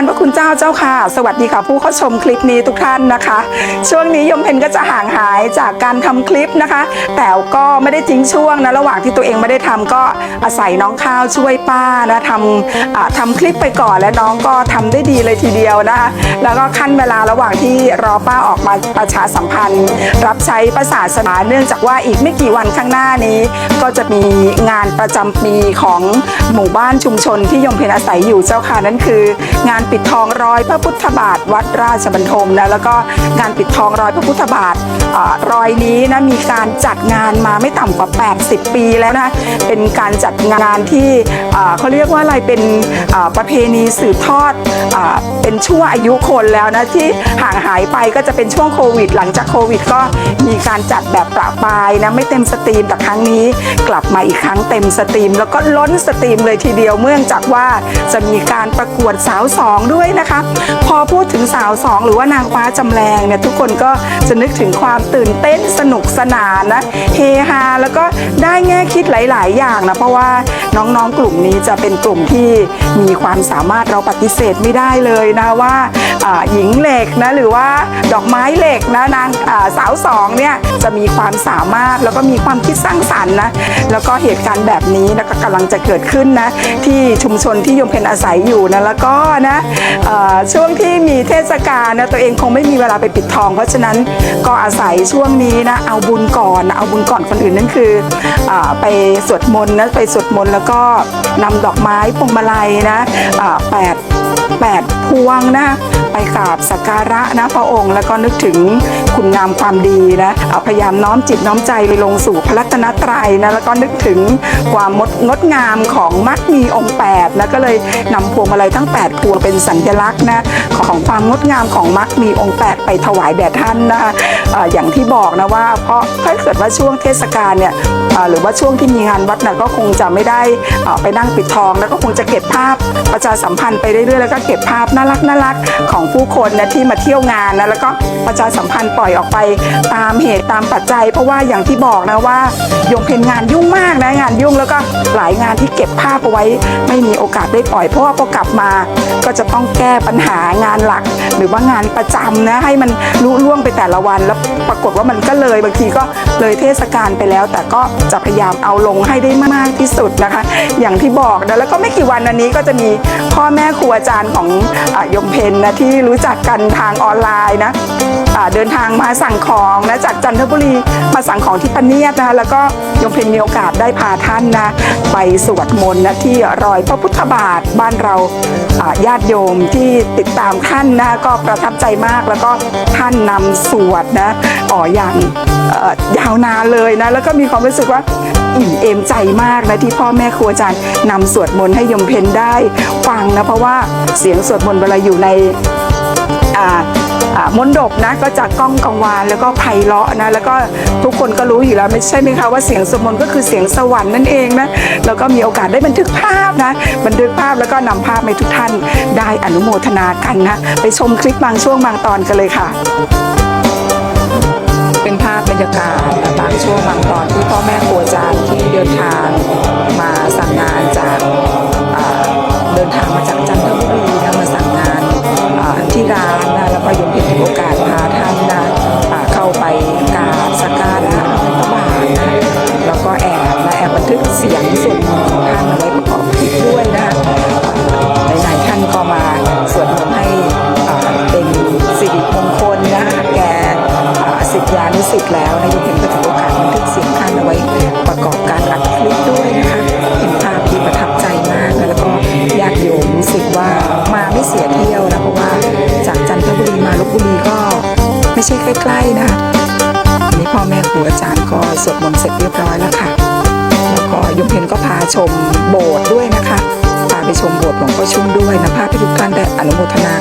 ารพระคุณเจ้าเจ้าค่ะ สวัสดีค่ะผู้เข้าชมคลิปนี้ทุกท่านนะคะ ช่วงนี้ยมเพนก็จะห่างหายจากการทำคลิปนะคะ แต่ก็ไม่ได้ทิ้งช่วงนะระหว่างที่ตัวเองไม่ได้ทำก็อาศัยน้องข้าวช่วยป้านะทำอ่าทำคลิปไปก่อนและน้องก็ทำได้ดีเลยทีเดียวนะคะ แล้วก็ขั้นเวลาระหว่างที่รอป้าออกมาประชาสัมพันธ์ รับใช้ประศาสนาเนื่องจากว่าอีกไม่กี่วันข้างหน้านี้ ก็จะมีงานประจำปีของหมู่บ้านชุมชนที่ยมเพนอาศัยอยู่เจ้าค่ะนั่นคืองานปิดทองรอยพระพุทธบาทวัดราชบันทมนะแล้วก็งานปิดทองรอยพระพุทธบาทอรอยนี้นะมีการจัดงานมาไม่ต่ำกว่า 80 ปีแล้วนะเป็นการจัดงานที่เขาเรียกว่าอะไรเป็นประเพณีสืบทอดอเป็นชั่วอายุคนแล้วนะที่ห่างหายไปก็จะเป็นช่วงโควิด หลังจากโควิด ก็มีการจัดแบบประปายนะไม่เต็มสตรีมแต่ครั้งนี้กลับมาอีกครั้งเต็มสตรีม แล้วก็ล้นสตรีมเลยทีเดียวเนื่องจากว่าจะมีการประกวดสาวสองด้วยนะคะ พอพูดถึงสาวสองหรือว่านางฟ้าจำแรงเนี่ยทุกคนก็จะนึกถึงความตื่นเต้นสนุกสนานนะเฮฮาแล้วก็ได้แง่คิดหลาย ๆ อย่างนะเพราะว่าน้องๆกลุ่มนี้จะเป็นกลุ่มที่มีความสามารถเราปฏิเสธไม่ได้เลยนะว่าหญิงเหล็กนะหรือว่าดอกไม้เหล็กนะนางสาวสองเนี่ยจะมีความสามารถแล้วก็มีความคิดสร้างสรรค์นะแล้วก็เหตุการณ์แบบนี้นะก็กำลังจะเกิดขึ้นนะที่ชุมชนที่ยมเพนอาศัยอยู่นะแล้วก็นะช่วงที่มีเทศกาลนะตัวเองคงไม่มีเวลาไปปิดทอง เพราะฉะนั้นก็อาศัยช่วงนี้นะเอาบุญก่อนเอาบุญก่อนคนอื่นนั่นคืออไปสวดมนต์นะไปสวดมนต์แล้วก็นำดอกไม้พวงมาลัยนะแปดแปดพวงนะ กราบสักการะนะพระองค์ แล้วก็นึกถึงคุณงามความดีนะเอาพยายามน้อมจิตน้อมใจไปลงสู่พระรัตนตรัยนะแล้วก็นึกถึงความมดงดงามของมัดมีองค์8นะก็เลยนำพวงมาลัยทั้ง 8 พวงเป็นสัญลักษณ์นะของความงดงามของมัดมีองค์ 8 ไปถวายแด่ท่านนะคะอย่างที่บอกนะว่า เพราะถ้าเกิดว่าช่วงเทศกาลเนี่ยหรือว่าช่วงที่มีงานวัดนะก็คงจะไม่ได้ไปนั่งปิดทอง แล้วก็คงจะเก็บภาพประชาสัมพันธ์ไปเรื่อยๆแล้วก็เก็บภาพน่ารักน่ารักของผู้คนนะที่มาเที่ยวงานนะแล้วก็ประชาสัมพันธ์ปล่อยออกไปตามเหตุตามปัจจัย เพราะว่าอย่างที่บอกนะว่ายงเพนงานยุ่งมากนะงานยุ่งแล้วก็หลายงานที่เก็บภาพเอาไว้ ไม่มีโอกาสได้ปล่อยเพราะว่าพอกลับมา ก็จะต้องแก้ปัญหางานหลัก หรือว่างานประจำนะให้มันลุล่วงไปแต่ละวันแล้วปรากฏว่ามันก็เลยบางทีก็เลยเทศกาลไปแล้ว แต่ก็จะพยายามเอาลงให้ได้มากที่สุดนะคะ อย่างที่บอกนะแล้วก็ไม่กี่วันอันนี้ก็จะมีพ่อแม่ครูอาจารย์ของอยมเพนนะที่รู้จักกันทางออนไลน์นะเดินทางมาสั่งของนะจากจันทบุรีมาสั่งของที่ปเนียดนะแล้วก็ยมเพนมีโอกาสได้พาท่านนะไปสวดมนต์นะที่รอยพระพุทธบาทบ้านเราญาติโยมที่ติดตามท่านนะก็ประทับใจมากแล้วก็ท่านนำสวดนะอ๋ออย่างยาวนานเลยนะแล้วก็มีความรู้สึกว่าอิ่มเอมใจมากนะที่พ่อแม่ครูอาจารย์นำสวดมนต์ให้ยมเพนได้ฟังนะเพราะว่าเสียงสวดมนต์เวลาอยู่ใน มนดบนะก็จะก้องกังวานแล้วก็ไพเราะนะแล้วก็ทุกคนก็รู้อยู่แล้วไม่ใช่ไหมคะว่าเสียงสมนต์ก็คือเสียงสวรรค์นั่นเองนะแล้วก็มีโอกาสได้บันทึกภาพนะบันทึกภาพแล้วก็นำภาพให้ทุกท่านได้อนุโมทนากันนะไปชมคลิปบางช่วงบางตอนกันเลยค่ะ เป็นภาพบรรยากาศบางช่วงบางตอนที่พ่อแม่ครูอาจารย์ที่เดินทาง พาท่านนะอ่าเข้าไปกราบสักการะพระบาทนะแล้วก็แอบและแอบบันทึกเสียงสวดมนต์ของท่านเอาไว้ประกอบคลิปด้วยนะหลายๆท่านก็มาสวดมนต์ให้เป็นสิริมงคลนะแก่สิทธิานุสิทธิ์แล้วนะยังเห็นก็ถือโอกาสบันทึกเสียงท่านเอาไว้ประกอบการอัดคลิปด้วยนะคะเห็นภาพที่ประทับใจมากแล้วก็ญาติโยมรู้สึกว่ามาไม่เสียเที่ยวนะเพราะว่า ใช่ใกล้ๆนะคะวันนี้พ่อแม่ครูอาจารย์ก็สวดมนต์เสร็จเรียบร้อยแล้วค่ะแล้วก็ยมเพนก็พาชมโบสถ์ด้วยนะคะพาไปชมโบสถ์หลวงพ่อชุ่มด้วยนะภาพที่ทุการแด้อนุโมทนา